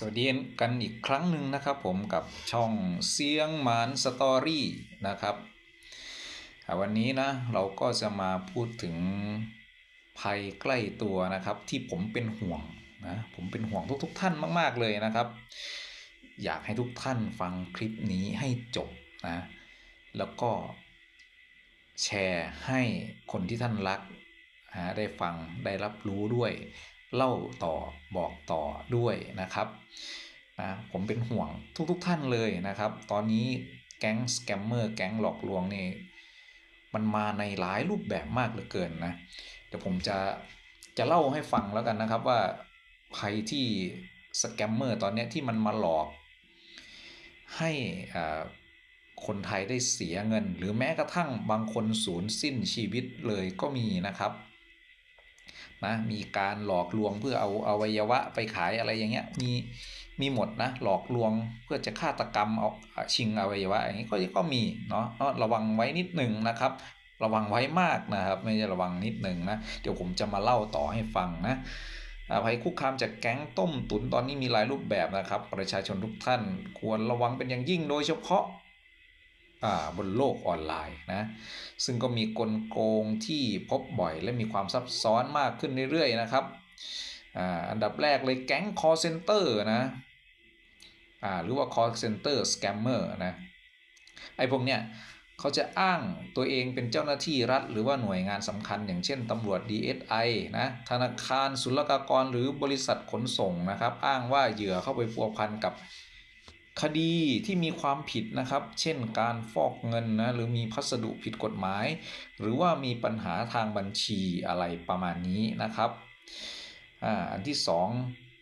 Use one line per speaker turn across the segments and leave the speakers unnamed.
สวัสดีกันอีกครั้งหนึ่งนะครับผมกับช่องเสียงหมานสตอรี่นะครับ วันนี้นะเราก็จะมาพูดถึงภัยใกล้ตัวนะครับ ที่ผมเป็นห่วงนะผมเป็นห่วงทุกๆทท่านมาก ๆเลยนะครับ อยากให้ทุกท่านฟังคลิปนี้ให้จบนะแล้วก็แชร์ให้คนที่ท่านรักได้ฟังได้รับรู้ด้วย เล่าต่อบอกต่อด้วยนะครับนะผมเป็นห่วงทุกๆทท่านเลยนะครับ ตอนนี้แก๊งสแกมเมอร์แก๊งหลอกลวงนี่มันมาในหลายรูปแบบมากเหลือเกินนะ เดี๋ยวผมจะจะเล่าให้ฟังแล้วกันนะครับว่าภัยที่สแกมเมอร์ตอนนี้ที่มันมาหลอก ให้คนไทยได้เสียเงิน หรือแม้กระทั่งบางคนสูญสิ้นชีวิตเลยก็มีนะครับ นะมีการหลอกลวงเพื่อเอาเอาวัยวะไปขายอะไรอย่างเงี้ยมีมีหมดนะหลอกลวงเพื่อจะฆาตกรรมเอาชิงอวัยวะอย่างนี้ก็ก็มีเนาะระวังไว้นิดหนึ่งนะครับ ระวังไว้มากนะครับ ไม่ใช่ระวังนิดหนึ่งนะเดี๋ยวผมจะมาเล่าต่อให้ฟังนะอ่าภัยคุกคามจากแก๊งต้มตุนตอนนี้มีหลายรูปแบบนะครับ ประชาชนทุกท่านควรระวังเป็นอย่างยิ่งโดยเฉพาะ บนโลกออนไลน์นะซึ่งก็มีกลโกงที่พบบ่อยและมีความซับซ้อนมากขึ้นเรื่อยๆนะครับอ,อันดับแรกเลยแก๊ง call center นะหรือว่า call center scammer นะไอ้พวกเนี้ยเขาจะอ้างตัวเองเป็นเจ้าหน้าที่รัฐ หรือว่าหน่วยงานสำคัญ อย่างเช่นตำรวจ DSI นะธนาคารศุลกากรหรือบริษัทขนส่งนะครับ อ้างว่าเหยื่อเข้าไปพัวพันกับ คดีที่มีความผิดนะครับ เช่นการฟอกเงินนะหรือมีพัสดุผิดกฎหมาย หรือว่ามีปัญหาทางบัญชีอะไรประมาณนี้นะครับอ่าอันที่สอง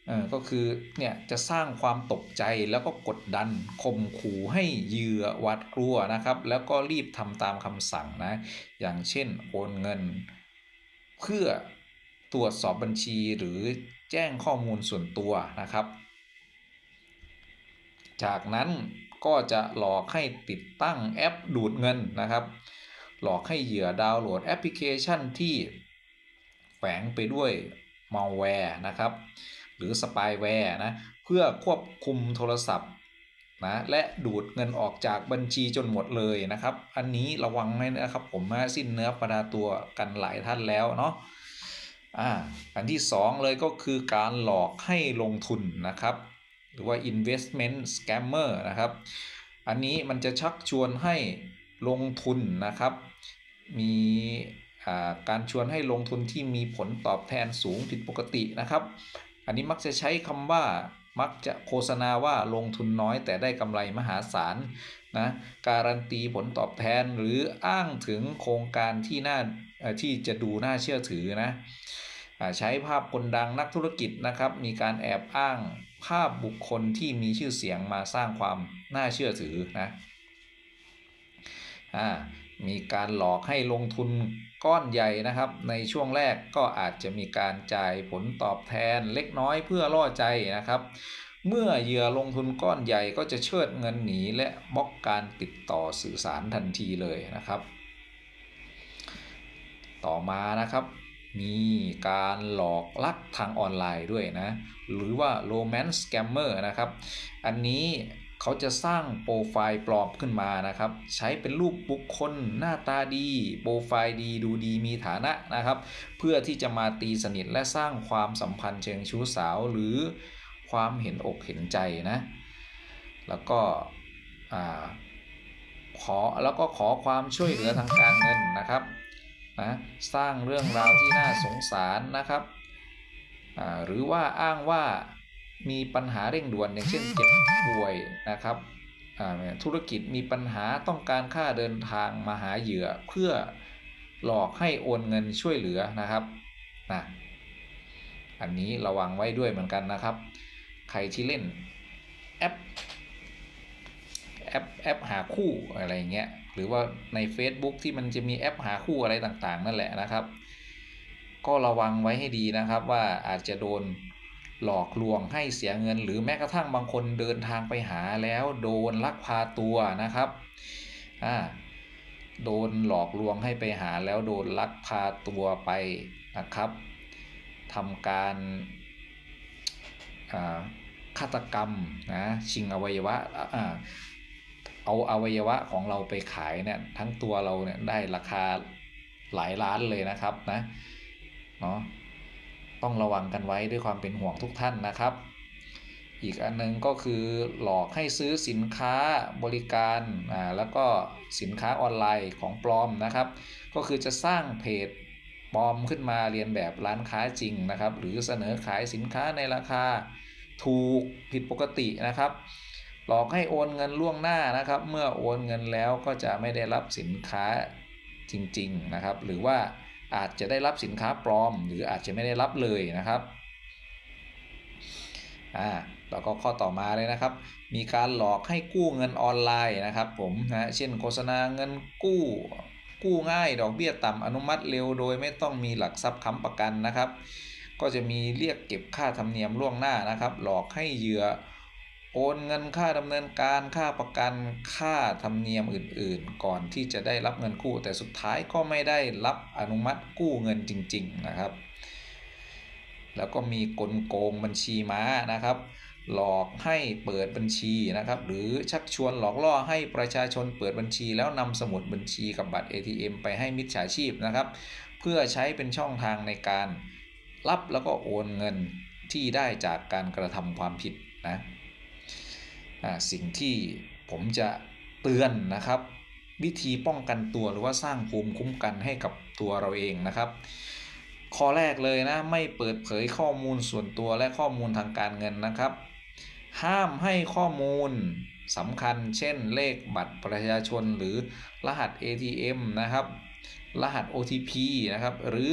อก็คือเนี่ยจะสร้างความตกใจแล้วก็กดดันข่มขู่ให้เหยื่อหวาดกลัวนะครับ แล้วก็รีบทำตามคำสั่งนะอย่างเช่นโอนเงิน เพื่อตรวจสอบบัญชีหรือแจ้งข้อมูลส่วนตัวนะครับ จากนั้นก็จะหลอกให้ติดตั้งแอปดูดเงินนะครับ หลอกให้เหยื่อดาวน์โหลดแอปพลิเคชันที่แฝงไปด้วยมัลแวร์นะครับ หรือสปายแวร์นะ เพื่อควบคุมโทรศัพท์นะ และดูดเงินออกจากบัญชีจนหมดเลยนะครับ อันนี้ระวังไว้นะครับ ผมมาสิ้นเนื้อประดาตัวกันหลายท่านแล้วเนาะอ่าอันที่สองเลยก็คือการหลอกให้ลงทุนนะครับ หรือว่า investment scammer นะครับ อันนี้มันจะชักชวนให้ลงทุนนะครับ มีการชวนให้ลงทุนที่มีผลตอบแทนสูงผิดปกตินะครับ อันนี้มักจะใช้คำว่ามักจะโฆษณาว่าลงทุนน้อยแต่ได้กำไรมหาศาลนะการันตีผลตอบแทนหรืออ้างถึงโครงการที่น่าที่จะดูน่าเชื่อถือนะ ใช้ภาพคนดังนักธุรกิจนะครับ มีการแอบอ้างภาพบุคคลที่มีชื่อเสียงมาสร้างความน่าเชื่อถือนะมีการหลอกให้ลงทุนก้อนใหญ่นะครับ ในช่วงแรกก็อาจจะมีการจ่ายผลตอบแทนเล็กน้อยเพื่อล่อใจนะครับ เมื่อเหยื่อลงทุนก้อนใหญ่ก็จะเชิดเงินหนีและบล็อกการติดต่อสื่อสารทันทีเลยนะครับ ต่อมานะครับ มีการหลอกลักทางออนไลน์ด้วยนะ หรือว่า romance scammer นะครับ อันนี้เขาจะสร้างโปรไฟล์ปลอมขึ้นมานะครับ ใช้เป็นรูปบุคคลหน้าตาดี โปรไฟล์ดีดูดีมีฐานะนะครับ เพื่อที่จะมาตีสนิทและสร้างความสัมพันธ์เชิงชู้สาวหรือความเห็นอกเห็นใจนะ แล้วก็ขอแล้วก็ขอความช่วยเหลือทางการเงินนะครับ นะสร้างเรื่องราวที่น่าสงสารนะครับ หรือว่าอ้างว่ามีปัญหาเร่งด่วนอย่างเช่นเจ็บป่วยนะครับธุรกิจมีปัญหาต้องการค่าเดินทางมาหาเหยื่อเพื่อหลอกให้โอนเงินช่วยเหลือนะครับนะอันนี้ระวังไว้ด้วยเหมือนกันนะครับ ใครที่เล่นแอปแอปแอปหาคู่อะไรเงี้ย หรือว่าใน Facebook ที่มันจะมีแอปหาคู่อะไรต่างๆ นั่นแหละนะครับ ก็ระวังไว้ให้ดีนะครับว่าอาจจะโดนหลอกลวงให้เสียเงิน หรือแม้กระทั่งบางคนเดินทางไปหาแล้วโดนลักพาตัวนะครับอ่าโดนหลอกลวงให้ไปหาแล้วโดนลักพาตัวไปนะครับทำการฆาตกรรมนะชิงอวัยวะ เอาอวัยวะของเราไปขายเนี่ยทั้งตัวเราเนี่ยได้ราคาหลายล้านเลยนะครับนะเนาะต้องระวังกันไว้ด้วยความเป็นห่วงทุกท่านนะครับ อีกอันนึงก็คือหลอกให้ซื้อสินค้าบริการอ่าแล้วก็สินค้าออนไลน์ของปลอมนะครับ ก็คือจะสร้างเพจปลอมขึ้นมาเรียนแบบร้านค้าจริงนะครับ หรือเสนอขายสินค้าในราคาถูกผิดปกตินะครับ หลอกให้โอนเงินล่วงหน้านะครับ เมื่อโอนเงินแล้วก็จะไม่ได้รับสินค้าจริงๆนะครับ หรือว่าอาจจะได้รับสินค้าปลอม หรืออาจจะไม่ได้รับเลยนะครับอ่าแล้วก็ข้อต่อมาเลยนะครับ มีการหลอกให้กู้เงินออนไลน์นะครับผมนะเช่นโฆษณาเงินกู้กู้ง่ายดอกเบี้ยต่ำอนุมัติเร็วโดยไม่ต้องมีหลักทรัพย์ค้ำประกันนะครับ ก็จะมีเรียกเก็บค่าธรรมเนียมล่วงหน้านะครับ หลอกให้เหยื่อ โอนเงินค่าดำเนินการค่าประกันค่าธรรมเนียมอื่น ๆ ก่อนที่จะได้รับเงินกู้ แต่สุดท้ายก็ไม่ได้รับอนุมัติกู้เงินจริง ๆ นะครับ แล้วก็มีกลโกงบัญชีม้านะครับ หลอกให้เปิดบัญชีนะครับ หรือชักชวนหลอกล่อให้ประชาชนเปิดบัญชี แล้วนำสมุดบัญชีกับบัตร ATM ไปให้มิจฉาชีพนะครับ เพื่อใช้เป็นช่องทางในการรับแล้วก็โอนเงินที่ได้จากการกระทำความผิดนะ สิ่งที่ผมจะเตือนนะครับ วิธีป้องกันตัวหรือว่าสร้างภูมิคุ้มกันให้กับตัวเราเองนะครับ ข้อแรกเลยนะไม่เปิดเผยข้อมูลส่วนตัวและข้อมูลทางการเงินนะครับ ห้ามให้ข้อมูลสำคัญ เช่นเลขบัตรประชาชนหรือรหัส ATM นะครับ รหัส OTP นะครับ หรือ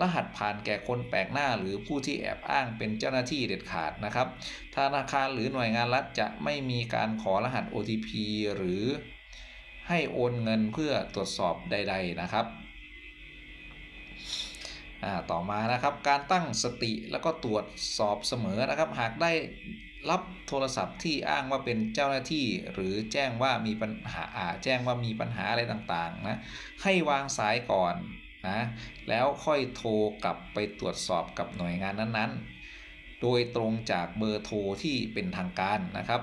รหัสผ่านแก่คนแปลกหน้าหรือผู้ที่แอบอ้างเป็นเจ้าหน้าที่เด็ดขาดนะครับ ธนาคารหรือหน่วยงานรัฐจะไม่มีการขอรหัส OTP หรือให้โอนเงินเพื่อตรวจสอบใด ๆนะครับต่อมานะครับการตั้งสติแล้วก็ตรวจสอบเสมอนะครับ หากได้รับโทรศัพท์ที่อ้างว่าเป็นเจ้าหน้าที่ หรือแจ้งว่ามีปัญหาแจ้งว่ามีปัญหาอะไรต่างๆนะให้วางสายก่อน นะแล้วค่อยโทรกลับไปตรวจสอบกับหน่วยงานนั้นๆ โดยตรงจากเบอร์โทรที่เป็นทางการนะครับ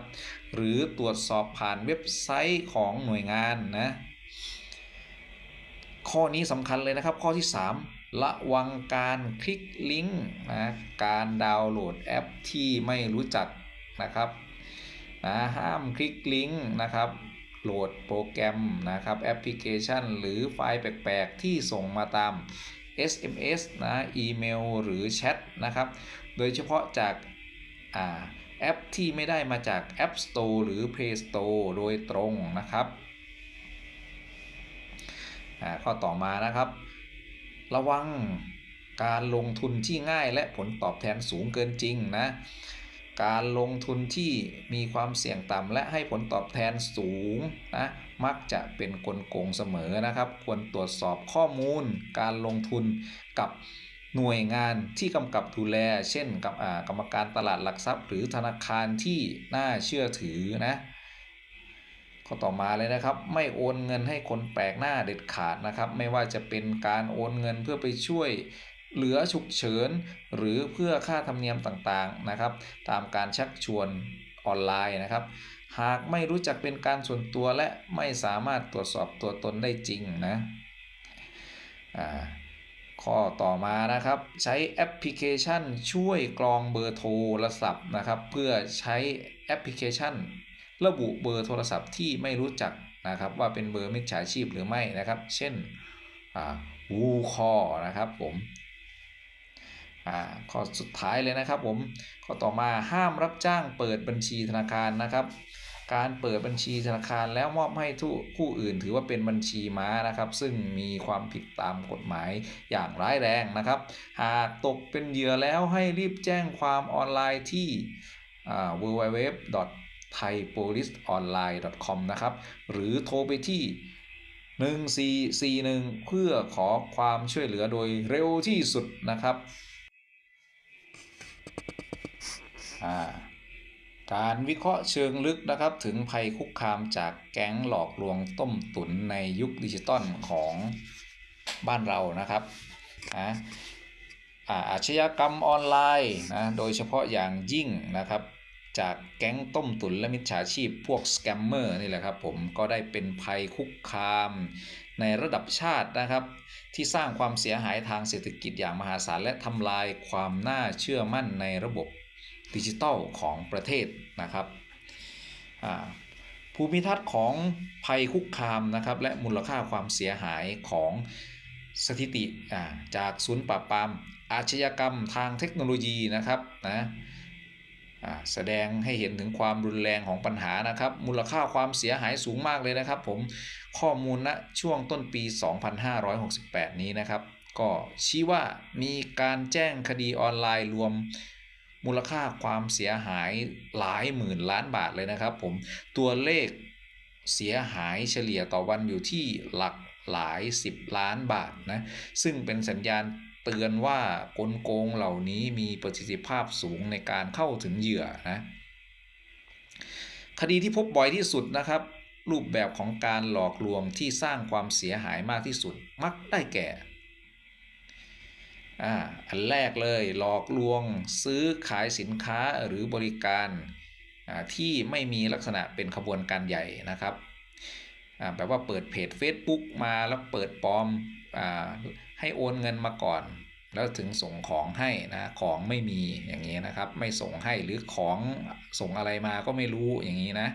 หรือตรวจสอบผ่านเว็บไซต์ของหน่วยงานนะข้อนี้สำคัญเลยนะครับข้อที่ 3 ระวังการคลิกลิงก์นะการดาวน์โหลดแอปที่ไม่รู้จักนะครับนะห้ามคลิกลิงก์นะครับ โหลดโปรแกรมนะครับแอปพลิเคชัน หรือไฟล์แปลก ๆ ที่ส่งมาตาม SMS นะอีเมลหรือแชทนะครับ โดยเฉพาะจากอาแอปที่ไม่ได้มาจาก App Store หรือ Play Store โดยตรงนะครับข้อต่อมานะครับ ระวังการลงทุนที่ง่ายและผลตอบแทนสูงเกินจริงนะ การลงทุนที่มีความเสี่ยงต่ำและให้ผลตอบแทนสูงนะมักจะเป็นกลโกงเสมอนะครับ ควรตรวจสอบข้อมูล การลงทุนกับหน่วยงานที่กำกับดูแล เช่นกับกรรมการตลาดหลักทรัพย์ หรือธนาคารที่น่าเชื่อถือนะข้อต่อมาเลยนะครับ ไม่โอนเงินให้คนแปลกหน้าเด็ดขาดนะครับ ไม่ว่าจะเป็นการโอนเงินเพื่อไปช่วย เหลือฉุกเฉิน หรือเพื่อค่าธรรมเนียมต่างๆนะครับ ตามการชักชวนออนไลน์นะครับ หากไม่รู้จักเป็นการส่วนตัวและไม่สามารถตรวจสอบตัวตนได้จริงนะข้อต่อมานะครับ ใช้แอปพลิเคชันช่วยกรองเบอร์โทรศัพท์นะครับ เพื่อใช้แอปพลิเคชัน ระบุเบอร์โทรศัพท์ที่ไม่รู้จักนะครับ ว่าเป็นเบอร์มิจฉาชีพหรือไม่นะครับ เช่นวูคอนะครับผม อ่าข้อสุดท้ายเลยนะครับผมข้อต่อมาห้ามรับจ้างเปิดบัญชีธนาคารนะครับการเปิดบัญชีธนาคารแล้วมอบให้ทุกผู้อื่นถือว่าเป็นบัญชีม้านะครับ ซึ่งมีความผิดตามกฎหมายอย่างร้ายแรงนะครับ หากตกเป็นเหยื่อแล้วให้รีบแจ้งความออนไลน์ที่ www thaipoliceonline.com นะครับ หรือโทรไปที่ 1441 เพื่อขอความช่วยเหลือโดยเร็วที่สุดนะครับ การวิเคราะห์เชิงลึกนะครับถึงภัยคุกคามจากแก๊งหลอกลวงต้มตุ๋นในยุคดิจิตอลของบ้านเรานะครับนะอาชญากรรมออนไลน์นะโดยเฉพาะอย่างยิ่งนะครับจากแก๊งต้มตุ๋นและมิจฉาชีพพวกสแกมเมอร์นี่แหละครับผมก็ได้เป็นภัยคุกคามในระดับชาตินะครับ ที่สร้างความเสียหายทางเศรษฐกิจอย่างมหาศาลและทำลายความน่าเชื่อมั่นในระบบ ดิจิทัลของประเทศนะครับภูมิทัศน์ของภัยคุกคามนะครับและมูลค่าความเสียหายของสถิติจากศูนย์ปราบปรามอาชญากรรมทางเทคโนโลยีนะครับนะแสดงให้เห็นถึงความรุนแรงของปัญหานะครับ มูลค่าความเสียหายสูงมากเลยนะครับ ผมข้อมูลณนะช่วงต้นปี 2568 นี้นะครับ ก็ชี้ว่ามีการแจ้งคดีออนไลน์รวม มูลค่าความเสียหายหลายหมื่นล้านบาทเลยนะครับผมตัวเลขเสียหายเฉลี่ยต่อวันอยู่ที่หลักหลาย 10 ล้านบาทนะซึ่งเป็นสัญญาณเตือนว่ากลโกงเหล่านี้มีประสิทธิภาพสูงในการเข้าถึงเหยื่อนะคดีที่พบบ่อยที่สุดนะครับ รูปแบบของการหลอกลวงที่สร้างความเสียหายมากที่สุด มักได้แก่ อันแรกเลยหลอกลวงซื้อขายสินค้าหรือบริการที่ไม่มีลักษณะเป็นขบวนการใหญ่นะครับแบบว่าเปิดเพจ Facebook มาแล้วเปิดปลอมอให้โอนเงินมาก่อน แล้วถึงส่งของให้นะของไม่มีอย่างนี้นะครับ ไม่ส่งให้หรือของส่งอะไรมาก็ไม่รู้อย่างนี้นะ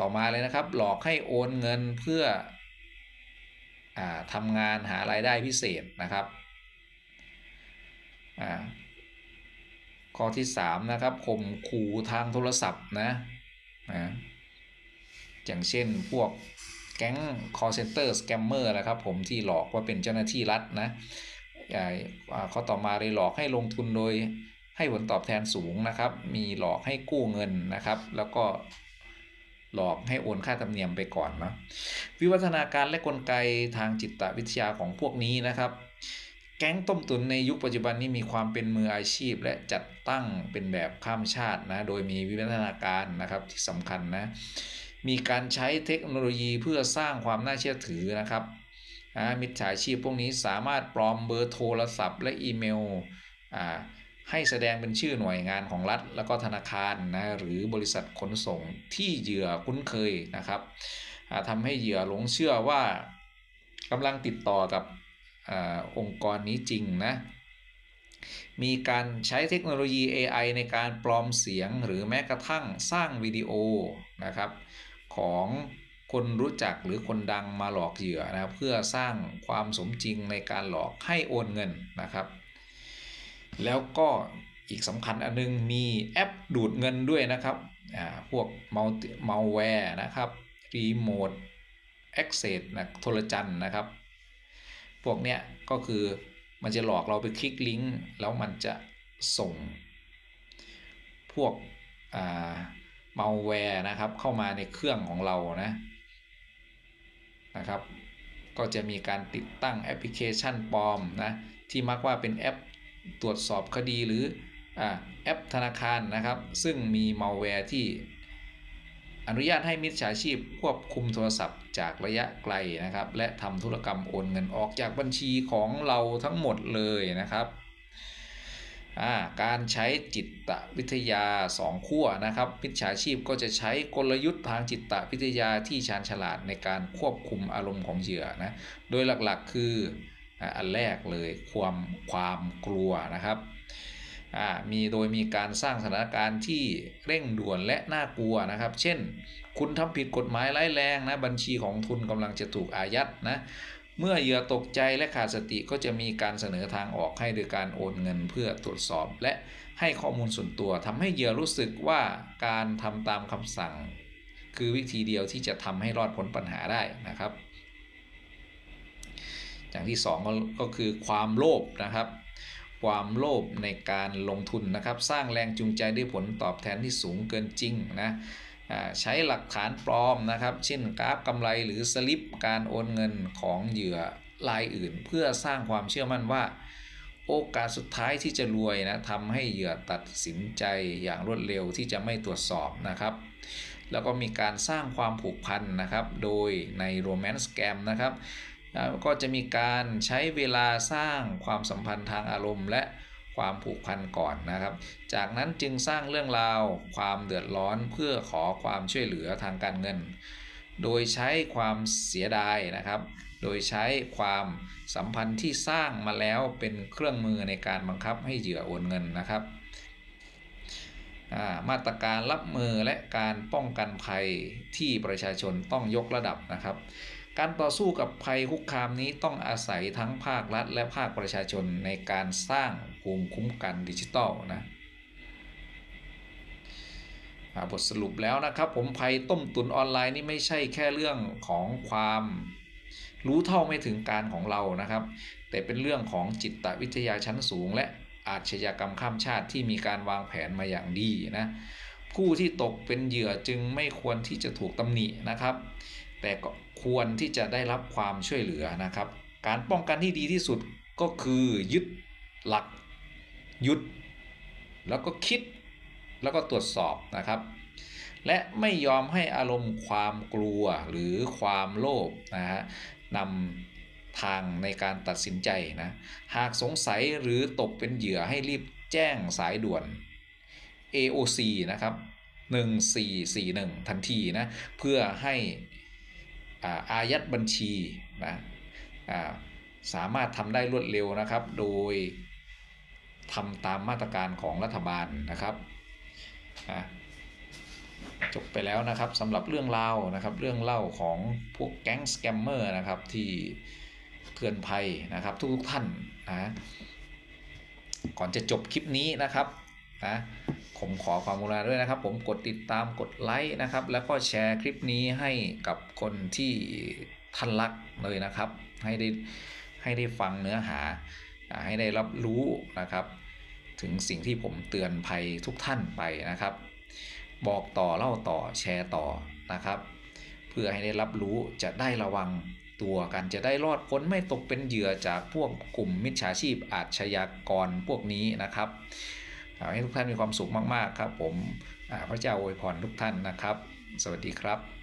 ต่อมาเลยนะครับ หลอกให้โอนเงินเพื่ออทำงานหารายได้พิเศษนะครับ ข้อที่3นะครับข่มขู่ทางโทรศัพท์นะนะอย่างเช่นพวกแก๊ง call center scammer นะครับผมที่หลอกว่าเป็นเจ้าหน้าที่รัฐนะข้อต่อมาเลยหลอกให้ลงทุนโดยให้ผลตอบแทนสูงนะครับ มีหลอกให้กู้เงินนะครับ แล้วก็หลอกให้โอนค่าธรรมเนียมไปก่อนนะวิวัฒนาการและกลไกทางจิตวิทยาของพวกนี้นะครับ ก๊งต้มตุ๋นในยุคปัจจุบันนี้มีความเป็นมืออาชีพ และจัดตั้งเป็นแบบข้ามชาตินะโดยมีวิวัฒนาการนะครับที่สำคัญนะมีการใช้เทคโนโลยีเพื่อสร้างความน่าเชื่อถือนะครับมิจฉาชีพพวกนี้สามารถปลอมเบอร์โทรศัพท์ และอีเมลให้แสดงเป็นชื่อหน่วยงานของรัฐ แล้วก็ธนาคารนะหรือบริษัทขนส่งที่เหยื่อคุ้นเคยนะครับทำให้เหยื่อหลงเชื่อว่ากำลังติดต่อกับ อองค์กรนี้จริงนะ มีการใช้เทคโนโลยี AI ในการปลอมเสียงหรือแม้กระทั่งสร้างวิดีโอนะครับของคนรู้จักหรือคนดังมาหลอกเหยื่อนะครับ เพื่อสร้างความสมจริงในการหลอกให้โอนเงินนะครับ แล้วก็อีกสำคัญอันนึงมีแอปดูดเงินด้วยนะครับพวกมัลมัลแวร์นะครับรีโมทแอคเซสนะโทรจันนะครับ พวกเนี้ยก็คือมันจะหลอกเราไปคลิกลิงก์แล้วมันจะส่ง พวกมัลแวร์นะครับ เข้ามาในเครื่องของเรานะนะครับ ก็จะมีการติดตั้งแอปพลิเคชันปลอมนะที่มักว่าเป็นแอปตรวจสอบคดีหรือแอปธนาคารนะครับ ซึ่งมีมัลแวร์ที่อนุญาตให้มิจฉาชีพควบคุมโทรศัพท์ จากระยะไกลนะครับ และทำธุรกรรมโอนเงินออกจากบัญชีของเราทั้งหมดเลยนะครับการใช้จิตวิทยา 2 ขั้วนะครับมิจฉาชีพก็จะใช้กลยุทธ์ทางจิตวิทยาที่ชาญฉลาดในการควบคุมอารมณ์ของเหยื่อนะโดยหลักๆคืออันแรกเลยความความกลัวนะครับมีโดยมีการสร้างสถานการณ์ที่เร่งด่วนและน่ากลัวนะครับ เช่น คุณทำผิดกฎหมายร้ายแรงนะบัญชีของทุนกำลังจะถูกอายัดนะเมื่อเหยื่อตกใจและขาดสติก็จะมีการเสนอทางออกให้โดยการโอนเงินเพื่อตรวจสอบ และให้ข้อมูลส่วนตัวทำให้เหยื่อรู้สึกว่าการทำตามคำสั่ง คือวิธีเดียวที่จะทำให้รอดพ้นปัญหาได้นะครับ อย่างที่ 2 ก็คือความโลภนะครับความโลภในการลงทุนนะครับ สร้างแรงจูงใจด้วยผลตอบแทนที่สูงเกินจริงนะ ใช้หลักฐานปลอมนะครับ เช่นกราฟกำไรหรือสลิปการโอนเงินของเหยื่อรายอื่น เพื่อสร้างความเชื่อมั่นว่า โอกาสสุดท้ายที่จะรวยนะทำให้เหยื่อตัดสินใจอย่างรวดเร็วที่จะไม่ตรวจสอบนะครับ แล้วก็มีการสร้างความผูกพันนะครับ โดยในโรแมนต์สแกมนะครับก็จะมีการใช้เวลาสร้างความสัมพันธ์ทางอารมณ์และ ความผูกพันก่อนนะครับ จากนั้นจึงสร้างเรื่องราวความเดือดร้อนเพื่อขอความช่วยเหลือทางการเงิน โดยใช้ความเสียดายนะครับ โดยใช้ความสัมพันธ์ที่สร้างมาแล้วเป็นเครื่องมือในการบังคับให้เหยื่อโอนเงินนะครับามาตรการรับมือและการป้องกันภัยที่ประชาชนต้องยกระดับนะครับ การต่อสู้กับภัยคุกคามนี้ต้องอาศัยทั้งภาครัฐ และภาคประชาชนในการสร้างภูมิคุ้มกันดิจิทัลนะบทสรุปแล้วนะครับ ผมภัยต้มตุนออนไลน์นี่ไม่ใช่แค่เรื่องของความรู้เท่าไม่ถึงการของเรานะครับ แต่เป็นเรื่องของจิตวิทยาชั้นสูง และอาชญากรรมข้ามชาติที่มีการวางแผนมาอย่างดีนะผู้ที่ตกเป็นเหยื่อจึงไม่ควรที่จะถูกตำหนินะครับ แต่ก็ ควรที่จะได้รับความช่วยเหลือนะครับ การป้องกันที่ดีที่สุดก็คือยึดหลักหยุด แล้วก็คิดแล้วก็ตรวจสอบนะครับ และไม่ยอมให้อารมณ์ความกลัวหรือความโลภนะฮะนำทางในการตัดสินใจนะหากสงสัยหรือตกเป็นเหยื่อให้รีบแจ้งสายด่วน AOC นะครับ 1441 ทันทีนะ เพื่อให้ อาอายัดบัญชีนะสามารถทำได้รวดเร็วนะครับ โดยทำตามมาตรการของรัฐบาลนะครับจบไปแล้วนะครับสำหรับเรื่องรานะครับเรื่องเล่าของพวกแก๊งสแกมเมอร์นะครับที่เตือนภัยนะครับทุกๆท่านนะก่อนจะจบคลิปนี้นะครับ นะผมขอความกรุณาด้วยนะครับ ผมกดติดตามกดไลค์นะครับ แล้วก็แชร์คลิปนี้ให้กับคนที่ท่านรักเลยนะครับ ให้ได้ให้ได้ฟังเนื้อหาอ่าให้ได้รับรู้นะครับ ถึงสิ่งที่ผมเตือนภัยทุกท่านไปนะครับ บอกต่อเล่าต่อแชร์ต่อนะครับ เพื่อให้ได้รับรู้จะได้ระวังตัวกันจะได้รอดพ้นไม่ตกเป็นเหยื่อจากพวกกลุ่มมิจฉาชีพอาชญากรพวกนี้นะครับ ขอให้ทุกท่านมีความสุขมาก ๆ ครับ ผมพระเจ้าอวยพรทุกท่านนะครับ สวัสดีครับ